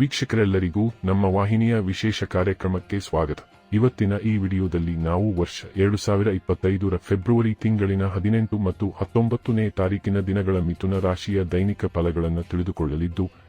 ವೀಕ್ಷಕರೆಲ್ಲರಿಗೂ ನಮ್ಮ ವಾಹಿನಿಯ ವಿಶೇಷ ಕಾರ್ಯಕ್ರಮಕ್ಕೆ ಸ್ವಾಗತ. ಇವತ್ತಿನ ಈ ವಿಡಿಯೋದಲ್ಲಿ ನಾವು ವರ್ಷ ಎರಡು ಸಾವಿರ ಇಪ್ಪತ್ತೈದರ ಫೆಬ್ರವರಿ ತಿಂಗಳಿನ ಹದಿನೆಂಟು ಮತ್ತು ಹತ್ತೊಂಬತ್ತನೇ ತಾರೀಕಿನ ದಿನಗಳ ಮಿಥುನ ರಾಶಿಯ ದೈನಿಕ ಫಲಗಳನ್ನು ತಿಳಿದುಕೊಳ್ಳಲಿದ್ದು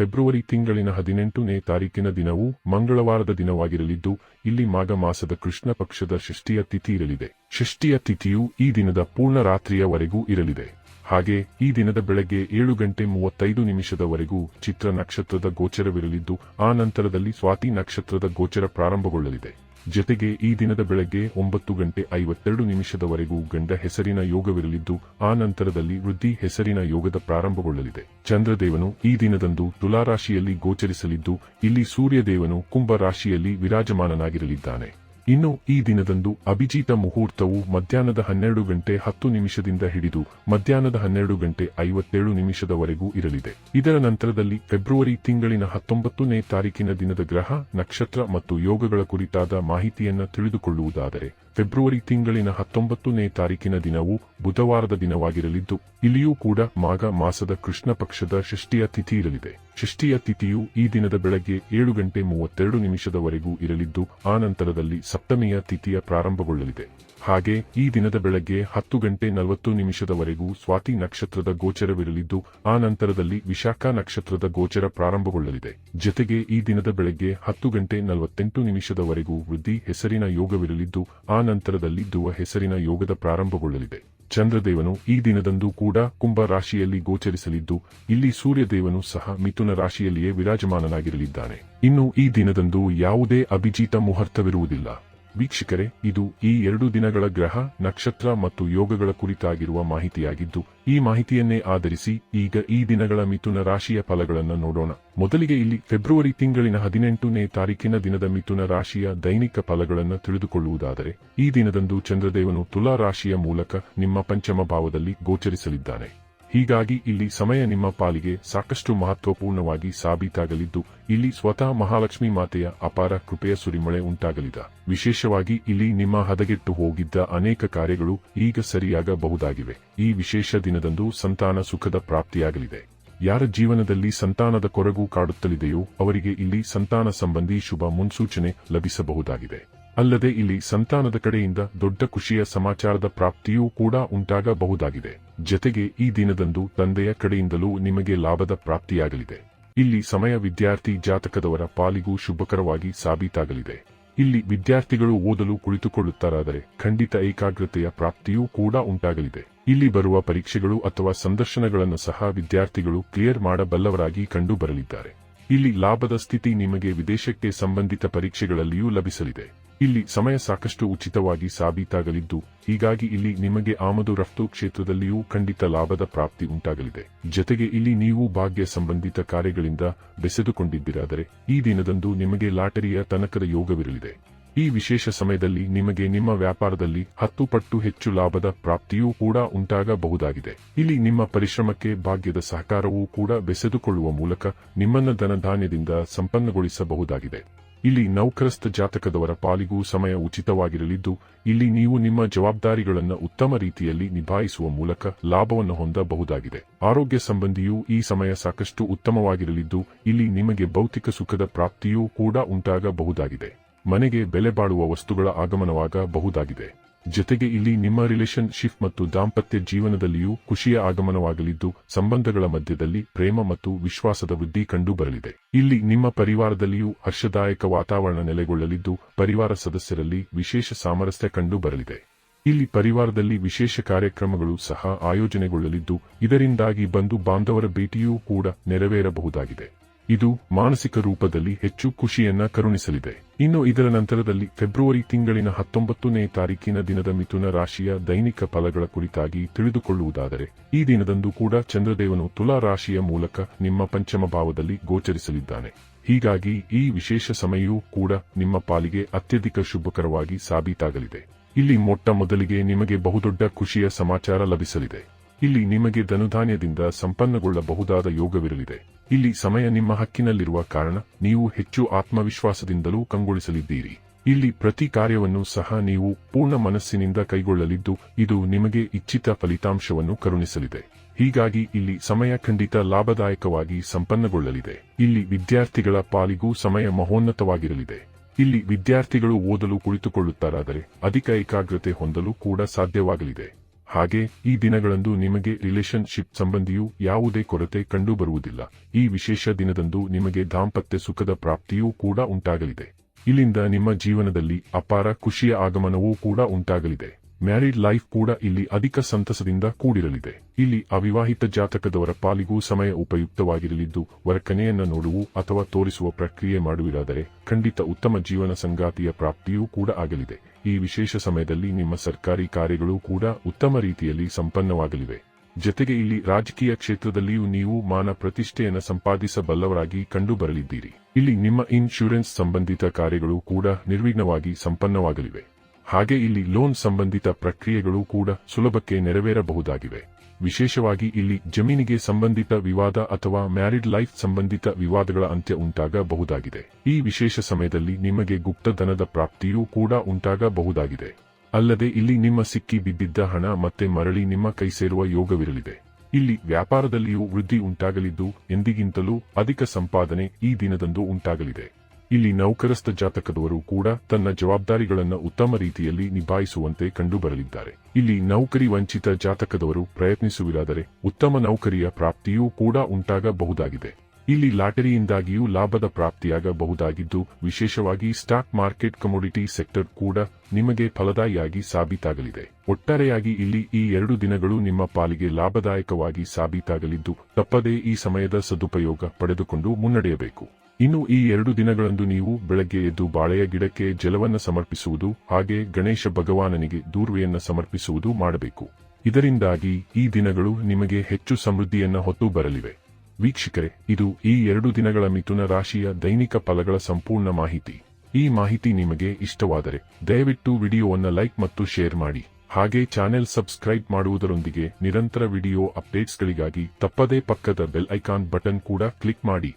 ಫೆಬ್ರವರಿ ತಿಂಗಳಿನ ಹದಿನೆಂಟನೇ ತಾರೀಕಿನ ದಿನವು ಮಂಗಳವಾರದ ದಿನವಾಗಿರಲಿದ್ದು, ಇಲ್ಲಿ ಮಾಘ ಮಾಸದ ಕೃಷ್ಣ ಪಕ್ಷದ ಷಷ್ಠಿಯ ತಿಥಿ ಇರಲಿದೆ. ಷಷ್ಠಿಯ ತಿಥಿಯು ಈ ದಿನದ ಪೂರ್ಣ ರಾತ್ರಿಯವರೆಗೂ ಇರಲಿದೆ. ಹಾಗೆ ಈ ದಿನದ ಬೆಳಗ್ಗೆ ಏಳು ಗಂಟೆ ಮೂವತ್ತೈದು ನಿಮಿಷದವರೆಗೂ ಚಿತ್ರ ನಕ್ಷತ್ರದ ಗೋಚರವಿರಲಿದ್ದು, ಆ ನಂತರದಲ್ಲಿ ಸ್ವಾತಿ ನಕ್ಷತ್ರದ ಗೋಚರ ಪ್ರಾರಂಭಗೊಳ್ಳಲಿದೆ. ಜೊತೆಗೆ ಈ ದಿನದ ಬೆಳಗ್ಗೆ ಒಂಬತ್ತು ಗಂಟೆ ಐವತ್ತೆರಡು ನಿಮಿಷದವರೆಗೂ ಗಂಡ ಹೆಸರಿನ ಯೋಗವಿರಲಿದ್ದು, ಆ ನಂತರದಲ್ಲಿ ವೃದ್ಧಿ ಹೆಸರಿನ ಯೋಗದ ಪ್ರಾರಂಭಗೊಳ್ಳಲಿದೆ. ಚಂದ್ರದೇವನು ಈ ದಿನದಂದು ತುಲಾರಾಶಿಯಲ್ಲಿ ಗೋಚರಿಸಲಿದ್ದು, ಇಲ್ಲಿ ಸೂರ್ಯದೇವನು ಕುಂಭ ರಾಶಿಯಲ್ಲಿ ವಿರಾಜಮಾನನಾಗಿರಲಿದ್ದಾನೆ. ಇನ್ನು ಈ ದಿನದಂದು ಅಭಿಜಿತ ಮುಹೂರ್ತವು ಮಧ್ಯಾಹ್ನದ ಹನ್ನೆರಡು ಗಂಟೆ ಹತ್ತು ನಿಮಿಷದಿಂದ ಹಿಡಿದು ಮಧ್ಯಾಹ್ನದ ಹನ್ನೆರಡು ಗಂಟೆ ಐವತ್ತೇಳು ನಿಮಿಷದವರೆಗೂ ಇರಲಿದೆ. ಇದರ ನಂತರದಲ್ಲಿ ಫೆಬ್ರವರಿ ತಿಂಗಳಿನ ಹತ್ತೊಂಬತ್ತನೇ ತಾರೀಕಿನ ದಿನದ ಗ್ರಹ, ನಕ್ಷತ್ರ ಮತ್ತು ಯೋಗಗಳ ಕುರಿತಾದ ಮಾಹಿತಿಯನ್ನು ತಿಳಿದುಕೊಳ್ಳುವುದಾದರೆ ಫೆಬ್ರವರಿ ತಿಂಗಳಿನ ಹತ್ತೊಂಬತ್ತನೇ ತಾರೀಕಿನ ದಿನವು ಬುಧವಾರದ ದಿನವಾಗಿರಲಿದ್ದು, ಇಲ್ಲಿಯೂ ಕೂಡ ಮಾಘ ಮಾಸದ ಕೃಷ್ಣ ಪಕ್ಷದ ಷಷ್ಠಿಯ ತಿಥಿ ಇರಲಿದೆ. ಷಷ್ಠಿಯ ತಿಥಿಯು ಈ ದಿನದ ಬೆಳಗ್ಗೆ ಏಳು ಗಂಟೆ ಮೂವತ್ತೆರಡು ನಿಮಿಷದವರೆಗೂ ಇರಲಿದ್ದು, ಆ ನಂತರದಲ್ಲಿ ಸಪ್ತಮಿಯ ತಿಥಿಯ ಪ್ರಾರಂಭಗೊಳ್ಳಲಿದೆ. ಹಾಗೆ ಈ ದಿನದ ಬೆಳಗ್ಗೆ ಹತ್ತು ಗಂಟೆ ನಲವತ್ತು ನಿಮಿಷದವರೆಗೂ ಸ್ವಾತಿ ನಕ್ಷತ್ರದ ಗೋಚರವಿರಲಿದ್ದು, ಆ ನಂತರದಲ್ಲಿ ವಿಶಾಖ ನಕ್ಷತ್ರದ ಗೋಚರ ಪ್ರಾರಂಭಗೊಳ್ಳಲಿದೆ. ಜೊತೆಗೆ ಈ ದಿನದ ಬೆಳಗ್ಗೆ ಹತ್ತು ಗಂಟೆ ನಲವತ್ತೆಂಟು ನಿಮಿಷದವರೆಗೂ ವೃದ್ಧಿ ಹೆಸರಿನ ಯೋಗವಿರಲಿದ್ದು, ಆ ನಂತರದಲ್ಲಿ ಧ್ರುವ ಹೆಸರಿನ ಯೋಗದ ಪ್ರಾರಂಭಗೊಳ್ಳಲಿದೆ. ಚಂದ್ರದೇವನು ಈ ದಿನದಂದು ಕೂಡ ಕುಂಭ ರಾಶಿಯಲ್ಲಿ ಗೋಚರಿಸಲಿದ್ದು, ಇಲ್ಲಿ ಸೂರ್ಯದೇವನು ಸಹ ಮಿಥುನ ರಾಶಿಯಲ್ಲಿಯೇ ವಿರಾಜಮಾನನಾಗಿರಲಿದ್ದಾನೆ. ಇನ್ನು ಈ ದಿನದಂದು ಯಾವುದೇ ಅಭಿಜಿತ ಮುಹೂರ್ತವಿರುವುದಿಲ್ಲ. ವೀಕ್ಷಕರೇ, ಇದು ಈ ಎರಡು ದಿನಗಳ ಗ್ರಹ, ನಕ್ಷತ್ರ ಮತ್ತು ಯೋಗಗಳ ಕುರಿತಾಗಿರುವ ಮಾಹಿತಿಯಾಗಿದ್ದು, ಈ ಮಾಹಿತಿಯನ್ನೇ ಆಧರಿಸಿ ಈಗ ಈ ದಿನಗಳ ಮಿಥುನ ರಾಶಿಯ ಫಲಗಳನ್ನು ನೋಡೋಣ. ಮೊದಲಿಗೆ ಇಲ್ಲಿ ಫೆಬ್ರವರಿ ತಿಂಗಳಿನ ಹದಿನೆಂಟನೇ ತಾರೀಕಿನ ದಿನದ ಮಿಥುನ ರಾಶಿಯ ದೈನಿಕ ಫಲಗಳನ್ನು ತಿಳಿದುಕೊಳ್ಳುವುದಾದರೆ, ಈ ದಿನದಂದು ಚಂದ್ರದೇವನು ತುಲಾ ರಾಶಿಯ ಮೂಲಕ ನಿಮ್ಮ ಪಂಚಮ ಭಾವದಲ್ಲಿ ಗೋಚರಿಸಲಿದ್ದಾನೆ. ಹೀಗಾಗಿ ಇಲ್ಲಿ ಸಮಯ ನಿಮ್ಮ ಪಾಲಿಗೆ ಸಾಕಷ್ಟು ಮಹತ್ವಪೂರ್ಣವಾಗಿ ಸಾಬೀತಾಗಲಿದ್ದು, ಇಲ್ಲಿ ಸ್ವತಃ ಮಹಾಲಕ್ಷ್ಮಿ ಮಾತೆಯ ಅಪಾರ ಕೃಪೆಯ ಸುರಿಮಳೆ ಉಂಟಾಗಲಿದೆ. ವಿಶೇಷವಾಗಿ ಇಲ್ಲಿ ನಿಮ್ಮ ಹದಗೆಟ್ಟು ಹೋಗಿದ್ದ ಅನೇಕ ಕಾರ್ಯಗಳು ಈಗ ಸರಿಯಾಗಬಹುದಾಗಿವೆ. ಈ ವಿಶೇಷ ದಿನದಂದು ಸಂತಾನ ಸುಖದ ಪ್ರಾಪ್ತಿಯಾಗಲಿದೆ. ಯಾರ ಜೀವನದಲ್ಲಿ ಸಂತಾನದ ಕೊರಗು ಕಾಡುತ್ತಲಿದೆಯೋ, ಅವರಿಗೆ ಇಲ್ಲಿ ಸಂತಾನ ಸಂಬಂಧಿ ಶುಭ ಮುನ್ಸೂಚನೆ ಲಭಿಸಬಹುದಾಗಿದೆ. ಅಲ್ಲದೆ ಇಲ್ಲಿ ಸಂತಾನದ ಕಡೆಯಿಂದ ದೊಡ್ಡ ಖುಷಿಯ ಸಮಾಚಾರದ ಪ್ರಾಪ್ತಿಯೂ ಕೂಡ ಉಂಟಾಗಬಹುದಾಗಿದೆ. ಜತೆಗೆ ಈ ದಿನದಂದು ತಂದೆಯ ಕಡೆಯಿಂದಲೂ ನಿಮಗೆ ಲಾಭದ ಪ್ರಾಪ್ತಿಯಾಗಲಿದೆ. ಇಲ್ಲಿ ಸಮಯ ವಿದ್ಯಾರ್ಥಿ ಜಾತಕದವರ ಪಾಲಿಗೂ ಶುಭಕರವಾಗಿ ಸಾಬೀತಾಗಲಿದೆ. ಇಲ್ಲಿ ವಿದ್ಯಾರ್ಥಿಗಳು ಓದಲು ಕುಳಿತುಕೊಳ್ಳುತ್ತಾರಾದರೆ ಖಂಡಿತ ಏಕಾಗ್ರತೆಯ ಪ್ರಾಪ್ತಿಯೂ ಕೂಡ ಉಂಟಾಗಲಿದೆ. ಇಲ್ಲಿ ಬರುವ ಪರೀಕ್ಷೆಗಳು ಅಥವಾ ಸಂದರ್ಶನಗಳನ್ನು ಸಹ ವಿದ್ಯಾರ್ಥಿಗಳು ಕ್ಲಿಯರ್ ಮಾಡಬಲ್ಲವರಾಗಿ ಕಂಡು ಬರಲಿದ್ದಾರೆ ಇಲ್ಲಿ ಲಾಭದ ಸ್ಥಿತಿ ನಿಮಗೆ ವಿದೇಶಕ್ಕೆ ಸಂಬಂಧಿತ ಪರೀಕ್ಷೆಗಳಲ್ಲಿಯೂ ಲಭಿಸಲಿದೆ. ಇಲ್ಲಿ ಸಮಯ ಸಾಕಷ್ಟು ಉಚಿತವಾಗಿ ಸಾಬೀತಾಗಲಿದ್ದು, ಹೀಗಾಗಿ ಇಲ್ಲಿ ನಿಮಗೆ ಆಮದು ರಫ್ತು ಕ್ಷೇತ್ರದಲ್ಲಿಯೂ ಖಂಡಿತ ಲಾಭದ ಪ್ರಾಪ್ತಿ ಉಂಟಾಗಲಿದೆ. ಜೊತೆಗೆ ಇಲ್ಲಿ ನೀವು ಭಾಗ್ಯ ಸಂಬಂಧಿತ ಕಾರ್ಯಗಳಿಂದ ಬೆಸೆದುಕೊಂಡಿದ್ದಿರಾದರೆ, ಈ ದಿನದಂದು ನಿಮಗೆ ಲಾಟರಿಯ ತನಕದ ಯೋಗವಿರಲಿದೆ. ಈ ವಿಶೇಷ ಸಮಯದಲ್ಲಿ ನಿಮಗೆ ನಿಮ್ಮ ವ್ಯಾಪಾರದಲ್ಲಿ ಹತ್ತು ಪಟ್ಟು ಹೆಚ್ಚು ಲಾಭದ ಪ್ರಾಪ್ತಿಯೂ ಕೂಡ ಉಂಟಾಗಬಹುದಾಗಿದೆ. ಇಲ್ಲಿ ನಿಮ್ಮ ಪರಿಶ್ರಮಕ್ಕೆ ಭಾಗ್ಯದ ಸಹಕಾರವೂ ಕೂಡ ಬೆಸೆದುಕೊಳ್ಳುವ ಮೂಲಕ ನಿಮ್ಮನ್ನ ಧನಧಾನ್ಯದಿಂದ ಸಂಪನ್ನಗೊಳಿಸಬಹುದಾಗಿದೆ. ಇಲ್ಲಿ ನೌಕರಸ್ಥ ಜಾತಕದವರ ಪಾಲಿಗೂ ಸಮಯ ಉಚಿತವಾಗಿರಲಿದ್ದು, ಇಲ್ಲಿ ನೀವು ನಿಮ್ಮ ಜವಾಬ್ದಾರಿಗಳನ್ನು ಉತ್ತಮ ರೀತಿಯಲ್ಲಿ ನಿಭಾಯಿಸುವ ಮೂಲಕ ಲಾಭವನ್ನು ಹೊಂದಬಹುದಾಗಿದೆ. ಆರೋಗ್ಯ ಸಂಬಂಧಿಯೂ ಈ ಸಮಯ ಸಾಕಷ್ಟು ಉತ್ತಮವಾಗಿರಲಿದ್ದು, ಇಲ್ಲಿ ನಿಮಗೆ ಭೌತಿಕ ಸುಖದ ಪ್ರಾಪ್ತಿಯೂ ಕೂಡ ಉಂಟಾಗಬಹುದಾಗಿದೆ. ಮನೆಗೆ ಬೆಲೆ ಬಾಳುವ ವಸ್ತುಗಳ ಆಗಮನವಾಗಬಹುದಾಗಿದೆ. ಜೊತೆಗೆ ಇಲ್ಲಿ ನಿಮ್ಮ ರಿಲೇಷನ್ ಶಿಪ್ ಮತ್ತು ದಾಂಪತ್ಯ ಜೀವನದಲ್ಲಿಯೂ ಖುಷಿಯ ಆಗಮನವಾಗಲಿದ್ದು, ಸಂಬಂಧಗಳ ಮಧ್ಯದಲ್ಲಿ ಪ್ರೇಮ ಮತ್ತು ವಿಶ್ವಾಸದ ವೃದ್ಧಿ ಕಂಡುಬರಲಿದೆ. ಇಲ್ಲಿ ನಿಮ್ಮ ಪರಿವಾರದಲ್ಲಿಯೂ ಹರ್ಷದಾಯಕ ವಾತಾವರಣ ನೆಲೆಗೊಳ್ಳಲಿದ್ದು, ಪರಿವಾರ ಸದಸ್ಯರಲ್ಲಿ ವಿಶೇಷ ಸಾಮರಸ್ಯ ಕಂಡುಬರಲಿದೆ. ಇಲ್ಲಿ ಪರಿವಾರದಲ್ಲಿ ವಿಶೇಷ ಕಾರ್ಯಕ್ರಮಗಳು ಸಹ ಆಯೋಜನೆಗೊಳ್ಳಲಿದ್ದು, ಇದರಿಂದಾಗಿ ಬಂಧು ಬಾಂಧವರ ಭೇಟಿಯೂ ಕೂಡ ನೆರವೇರಬಹುದಾಗಿದೆ. ಇದು ಮಾನಸಿಕ ರೂಪದಲ್ಲಿ ಹೆಚ್ಚು ಖುಷಿಯನ್ನ ಕರುಣಿಸಲಿದೆ. ಇನ್ನು ಇದರ ನಂತರದಲ್ಲಿ ಫೆಬ್ರವರಿ ತಿಂಗಳಿನ ಹತ್ತೊಂಬತ್ತನೇ ತಾರೀಕಿನ ದಿನದ ಮಿಥುನ ರಾಶಿಯ ದೈನಿಕ ಫಲಗಳ ಕುರಿತಾಗಿ ತಿಳಿದುಕೊಳ್ಳುವುದಾದರೆ, ಈ ದಿನದಂದು ಕೂಡ ಚಂದ್ರದೇವನು ತುಲಾ ರಾಶಿಯ ಮೂಲಕ ನಿಮ್ಮ ಪಂಚಮ ಭಾವದಲ್ಲಿ ಗೋಚರಿಸಲಿದ್ದಾನೆ. ಹೀಗಾಗಿ ಈ ವಿಶೇಷ ಸಮಯವೂ ಕೂಡ ನಿಮ್ಮ ಪಾಲಿಗೆ ಅತ್ಯಧಿಕ ಶುಭಕರವಾಗಿ ಸಾಬೀತಾಗಲಿದೆ. ಇಲ್ಲಿ ಮೊಟ್ಟ ಮೊದಲಿಗೆ ನಿಮಗೆ ಬಹುದೊಡ್ಡ ಖುಷಿಯ ಸಮಾಚಾರ ಲಭಿಸಲಿದೆ. ಇಲ್ಲಿ ನಿಮಗೆ ಧನುಧಾನ್ಯದಿಂದ ಸಂಪನ್ನಗೊಳ್ಳಬಹುದಾದ ಯೋಗವಿರಲಿದೆ. ಇಲ್ಲಿ ಸಮಯ ನಿಮ್ಮ ಹಕ್ಕಿನಲ್ಲಿರುವ ಕಾರಣ ನೀವು ಹೆಚ್ಚು ಆತ್ಮವಿಶ್ವಾಸದಿಂದಲೂ ಕಂಗೊಳಿಸಲಿದ್ದೀರಿ. ಇಲ್ಲಿ ಪ್ರತಿ ಕಾರ್ಯವನ್ನು ಸಹ ನೀವು ಪೂರ್ಣ ಮನಸ್ಸಿನಿಂದ ಕೈಗೊಳ್ಳಲಿದ್ದು, ಇದು ನಿಮಗೆ ಇಚ್ಛಿತ ಫಲಿತಾಂಶವನ್ನು ಕರುಣಿಸಲಿದೆ. ಹೀಗಾಗಿ ಇಲ್ಲಿ ಸಮಯ ಖಂಡಿತ ಲಾಭದಾಯಕವಾಗಿ ಸಂಪನ್ನಗೊಳ್ಳಲಿದೆ. ಇಲ್ಲಿ ವಿದ್ಯಾರ್ಥಿಗಳ ಪಾಲಿಗೂ ಸಮಯ ಮಹೋನ್ನತವಾಗಿರಲಿದೆ. ಇಲ್ಲಿ ವಿದ್ಯಾರ್ಥಿಗಳು ಓದಲು ಕುಳಿತುಕೊಳ್ಳುತ್ತಾರಾದರೆ ಅಧಿಕ ಏಕಾಗ್ರತೆ ಹೊಂದಲು ಕೂಡ ಸಾಧ್ಯವಾಗಲಿದೆ. ಹಾಗೆ, ಈ ದಿನಗಳಂದು ನಿಮಗೆ ರಿಲೇಶನ್ಶಿಪ್ ಸಂಬಂಧಿಯು ಯಾವುದೇ ಕೊರತೆ ಕಂಡುಬರುವುದಿಲ್ಲ. ಈ ವಿಶೇಷ ದಿನದಂದು ನಿಮಗೆ ದಾಂಪತ್ಯ ಸುಖದ ಪ್ರಾಪ್ತಿಯೂ ಕೂಡ ಉಂಟಾಗಲಿದೆ. ಇಲ್ಲಿಂದ ನಿಮ್ಮ ಜೀವನದಲ್ಲಿ ಅಪಾರ ಖುಷಿಯ ಆಗಮನವೂ ಕೂಡ ಉಂಟಾಗಲಿದೆ. ಮ್ಯಾರಿಡ್ ಲೈಫ್ ಕೂಡ ಇಲ್ಲಿ ಅಧಿಕ ಸಂತಸದಿಂದ ಕೂಡಿರಲಿದೆ. ಇಲ್ಲಿ ಅವಿವಾಹಿತ ಜಾತಕದವರ ಪಾಲಿಗೂ ಸಮಯ ಉಪಯುಕ್ತವಾಗಿರಲಿದ್ದು, ವರಕನೆಯನ್ನ ನೋಡುವು ಅಥವಾ ತೋರಿಸುವ ಪ್ರಕ್ರಿಯೆ ಮಾಡುವಿರಾದರೆ ಖಂಡಿತ ಉತ್ತಮ ಜೀವನ ಸಂಗಾತಿಯ ಪ್ರಾಪ್ತಿಯೂ ಕೂಡ ಆಗಲಿದೆ. ಈ ವಿಶೇಷ ಸಮಯದಲ್ಲಿ ನಿಮ್ಮ ಸರ್ಕಾರಿ ಕಾರ್ಯಗಳು ಕೂಡ ಉತ್ತಮ ರೀತಿಯಲ್ಲಿ ಸಂಪನ್ನವಾಗಲಿವೆ. ಜತೆಗೆ ಇಲ್ಲಿ ರಾಜಕೀಯ ಕ್ಷೇತ್ರದಲ್ಲಿಯೂ ನೀವು ಮಾನ ಪ್ರತಿಷ್ಠೆಯನ್ನು ಸಂಪಾದಿಸಬಲ್ಲವರಾಗಿ ಕಂಡುಬರಲಿದ್ದೀರಿ. ಇಲ್ಲಿ ನಿಮ್ಮ ಇನ್ಶೂರೆನ್ಸ್ ಸಂಬಂಧಿತ ಕಾರ್ಯಗಳು ಕೂಡ ನಿರ್ವಿಘ್ನವಾಗಿ ಸಂಪನ್ನವಾಗಲಿವೆ. ಹಾಗೆ ಇಲ್ಲಿ ಲೋನ್ ಸಂಬಂಧಿತ ಪ್ರಕ್ರಿಯೆಗಳು ಕೂಡ ಸುಲಭಕ್ಕೆ ನೆರವೇರಬಹುದಾಗಿವೆ. ವಿಶೇಷವಾಗಿ ಇಲ್ಲಿ ಜಮೀನಿಗೆ ಸಂಬಂಧಿತ ವಿವಾದ ಅಥವಾ ಮ್ಯಾರಿಡ್ ಲೈಫ್ ಸಂಬಂಧಿತ ವಿವಾದಗಳ ಅಂತ್ಯ ಉಂಟಾಗಬಹುದಾಗಿದೆ. ಈ ವಿಶೇಷ ಸಮಯದಲ್ಲಿ ನಿಮಗೆ ಗುಪ್ತಧನದ ಪ್ರಾಪ್ತಿಯೂ ಕೂಡ ಉಂಟಾಗಬಹುದಾಗಿದೆ. ಅಲ್ಲದೆ ಇಲ್ಲಿ ನಿಮ್ಮ ಸಿಕ್ಕಿ ಬಿದ್ದಿದ್ದ ಹಣ ಮತ್ತೆ ಮರಳಿ ನಿಮ್ಮ ಕೈ ಸೇರುವ ಯೋಗವಿರಲಿದೆ. ಇಲ್ಲಿ ವ್ಯಾಪಾರದಲ್ಲಿಯೂ ವೃದ್ಧಿ ಉಂಟಾಗಲಿದ್ದು ಎಂದಿಗಿಂತಲೂ ಅಧಿಕ ಸಂಪಾದನೆ ಈ ದಿನದಂದು ಉಂಟಾಗಲಿದೆ. ಇಲ್ಲಿ ನೌಕರಸ್ಥ ಜಾತಕದವರು ಕೂಡ ತನ್ನ ಜವಾಬ್ದಾರಿಗಳನ್ನು ಉತ್ತಮ ರೀತಿಯಲ್ಲಿ ನಿಭಾಯಿಸುವಂತೆ ಕಂಡುಬರಲಿದ್ದಾರೆ. ಇಲ್ಲಿ ನೌಕರಿ ವಂಚಿತ ಜಾತಕದವರು ಪ್ರಯತ್ನಿಸುವಿರಾದರೆ ಉತ್ತಮ ನೌಕರಿಯ ಪ್ರಾಪ್ತಿಯೂ ಕೂಡ ಉಂಟಾಗಬಹುದಾಗಿದೆ. ಇಲ್ಲಿ ಲಾಟರಿಯಿಂದಾಗಿಯೂ ಲಾಭದ ಪ್ರಾಪ್ತಿಯಾಗಬಹುದಾಗಿದ್ದು, ವಿಶೇಷವಾಗಿ ಸ್ಟಾಕ್ ಮಾರ್ಕೆಟ್ ಕಮೋಡಿಟಿ ಸೆಕ್ಟರ್ ಕೂಡ ನಿಮಗೆ ಫಲದಾಯಿಯಾಗಿ ಸಾಬೀತಾಗಲಿದೆ. ಒಟ್ಟಾರೆಯಾಗಿ ಇಲ್ಲಿ ಈ ಎರಡು ದಿನಗಳು ನಿಮ್ಮ ಪಾಲಿಗೆ ಲಾಭದಾಯಕವಾಗಿ ಸಾಬೀತಾಗಲಿದ್ದು, ತಪ್ಪದೇ ಈ ಸಮಯದ ಸದುಪಯೋಗ ಪಡೆದುಕೊಂಡು ಮುನ್ನಡೆಯಬೇಕು. ಇನ್ನು ಈ ಎರಡು ದಿನಗಳಂದು ನೀವು ಬೆಳಗ್ಗೆ ಎದ್ದು ಬಾಳೆಯ ಗಿಡಕ್ಕೆ ಜಲವನ್ನು ಸಮರ್ಪಿಸುವುದು ಹಾಗೆ ಗಣೇಶ ಭಗವಾನನಿಗೆ ದೂರ್ವೆಯನ್ನ ಸಮರ್ಪಿಸುವುದು ಮಾಡಬೇಕು. ಇದರಿಂದಾಗಿ ಈ ದಿನಗಳು ನಿಮಗೆ ಹೆಚ್ಚು ಸಮೃದ್ಧಿಯನ್ನ ಹೊತ್ತು ಬರಲಿವೆ. ವೀಕ್ಷಕರೇ, ಇದು ಈ ಎರಡು ದಿನಗಳ ಮಿಥುನ ರಾಶಿಯ ದೈನಿಕ ಫಲಗಳ ಸಂಪೂರ್ಣ ಮಾಹಿತಿ. ಈ ಮಾಹಿತಿ ನಿಮಗೆ ಇಷ್ಟವಾದರೆ ದಯವಿಟ್ಟು ವಿಡಿಯೋವನ್ನು ಲೈಕ್ ಮತ್ತು ಶೇರ್ ಮಾಡಿ. ಹಾಗೆ ಚಾನೆಲ್ ಸಬ್ಸ್ಕ್ರೈಬ್ ಮಾಡುವುದರೊಂದಿಗೆ ನಿರಂತರ ವಿಡಿಯೋ ಅಪ್ಡೇಟ್ಸ್ಗಳಿಗಾಗಿ ತಪ್ಪದೇ ಪಕ್ಕದ ಬೆಲ್ ಐಕಾನ್ ಬಟನ್ ಕೂಡ ಕ್ಲಿಕ್ ಮಾಡಿ.